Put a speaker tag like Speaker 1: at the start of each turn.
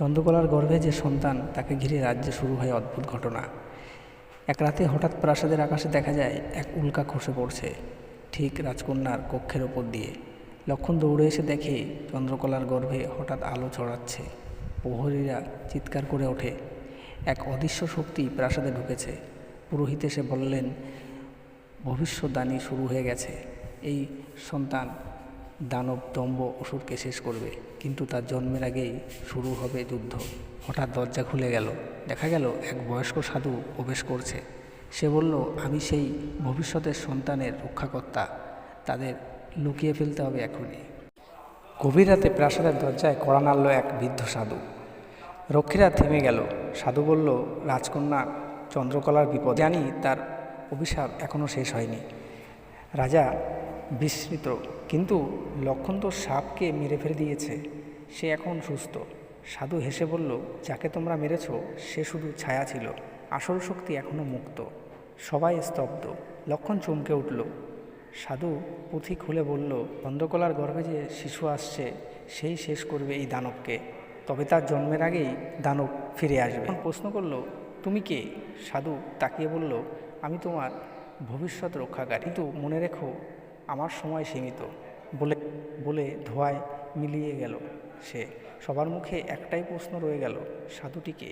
Speaker 1: চন্দ্রকলার গর্ভে যে সন্তান, তাকে ঘিরে রাজ্যে শুরু হয় অদ্ভুত ঘটনা। এক রাতে হঠাৎ প্রাসাদের আকাশে দেখা যায়, এক উল্কা খসে পড়ছে, ঠিক রাজকন্যার কক্ষের ওপর দিয়ে। লক্ষণ দৌড়ে এসে দেখে চন্দ্রকলার গর্ভে হঠাৎ আলো ছড়াচ্ছে। প্রহরীরা চিৎকার করে ওঠে। এক অদৃশ্য শক্তি প্রাসাদে ঢুকেছে। পুরোহিত এসে বললেন, ভবিষ্যদ্বাণী শুরু হয়ে গেছে। এই সন্তান দানব দম্ভ অসুরকে শেষ করবে, কিন্তু তার জন্মের আগেই শুরু হবে যুদ্ধ। হঠাৎ দরজা খুলে গেল। দেখা গেল এক বয়স্ক সাধু প্রবেশ করছে। সে বলল, আমি সেই ভবিষ্যতের সন্তানের রক্ষাকর্তা। তাদের লুকিয়ে ফেলতে হবে এখনই। গভীর রাতে প্রাসাদের দরজায় কড়া নাড়ল এক বৃদ্ধ সাধু। রক্ষীরা থেমে গেল। সাধু বলল, রাজকন্যা, চন্দ্রকলার বিপদ। জানি তার অভিশাপ এখনও শেষ হয়নি। রাজা বিস্মিত। কিন্তু লক্ষণ তো সাপকে মেরে ফেলে দিয়েছে। সে এখন সুস্থ। সাধু হেসে বলল, যাকে তোমরা মেরেছ, সে শুধু ছায়া ছিল। আসল শক্তি এখনও মুক্ত। সবাই স্তব্ধ। লক্ষণ চমকে উঠল। সাধু পুঁথি খুলে বলল চন্দ্রকলার গর্ভে যে শিশু আসছে, সেই শেষ করবে এই দানবকে। তবে তার জন্মের আগেই দানব ফিরে আসবে। প্রশ্ন করল, তুমি কে? সাধু তাকিয়ে বলল, আমি তোমার ভবিষ্যৎ রক্ষাকারী। কিন্তু মনে রেখো আমার সময় সীমিত। বলে বলে ধোঁয়ায় মিলিয়ে গেল সে। সবার মুখে একটাই প্রশ্ন রয়ে গেল, সাধুটি কে?